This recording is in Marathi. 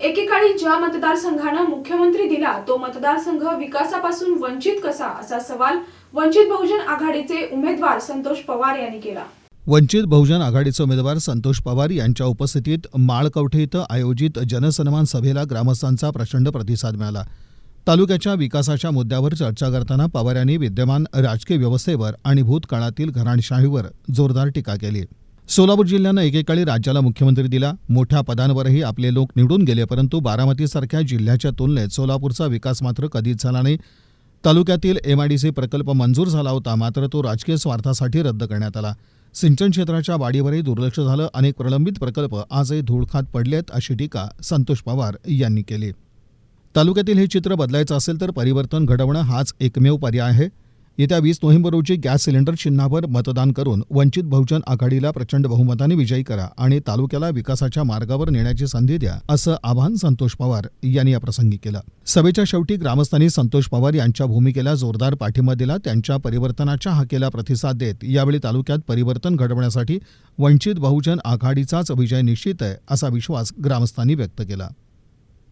एकेकाळी ज्या मतदारसंघानं मुख्यमंत्री दिला तो मतदारसंघ विकासापासून वंचित कसा असा सवाल वंचित बहुजन आघाडीचे उमेदवार संतोष पवार यांनी केला. वंचित बहुजन आघाडीचे उमेदवार संतोष पवार यांच्या उपस्थितीत माळकवठे इथं आयोजित जनसन्मान सभेला ग्रामस्थांचा प्रचंड प्रतिसाद मिळाला. तालुक्याच्या विकासाच्या मुद्द्यावर चर्चा करताना पवार यांनी विद्यमान राजकीय व्यवस्थेवर आणि भूतकाळातील घराणशाहीवर जोरदार टीका केली. सोलापूर जिल्ह्यानं एकेकाळी राज्याला मुख्यमंत्री दिला. मोठ्या पदांवरही आपले लोक निवडून गेले परंतु बारामतीसारख्या जिल्ह्याच्या तुलनेत सोलापूरचा विकास मात्र कधीच झाला नाही. तालुक्यातील एमआयडीसी प्रकल्प मंजूर झाला होता मात्र तो राजकीय स्वार्थासाठी रद्द करण्यात आला. सिंचन क्षेत्राच्या वाढीवरही दुर्लक्ष झालं. अनेक प्रलंबित प्रकल्प आजही धूळखात पडलेत अशी टीका संतोष पवार यांनी केली. तालुक्यातील हे चित्र बदलायचं असेल तर परिवर्तन घडवणं हाच एकमेव पर्याय आहे. येत्या वीस नोव्हेंबर रोजी गॅस सिलेंडर चिन्हावर मतदान करून वंचित बहुजन आघाडीला प्रचंड बहुमताने विजयी करा आणि तालुक्याला विकासाच्या मार्गावर नेण्याची संधी द्या असं आवाहन संतोष पवार यांनी याप्रसंगी केलं. सभेच्या शेवटी ग्रामस्थांनी संतोष पवार यांच्या भूमिकेला जोरदार पाठिंबा दिला त्यांच्या परिवर्तनाच्या हाकेला प्रतिसाद देत यावेळी तालुक्यात परिवर्तन घडवण्यासाठी वंचित बहुजन आघाडीचाच विजय निश्चित आहे असा विश्वास ग्रामस्थांनी व्यक्त केला.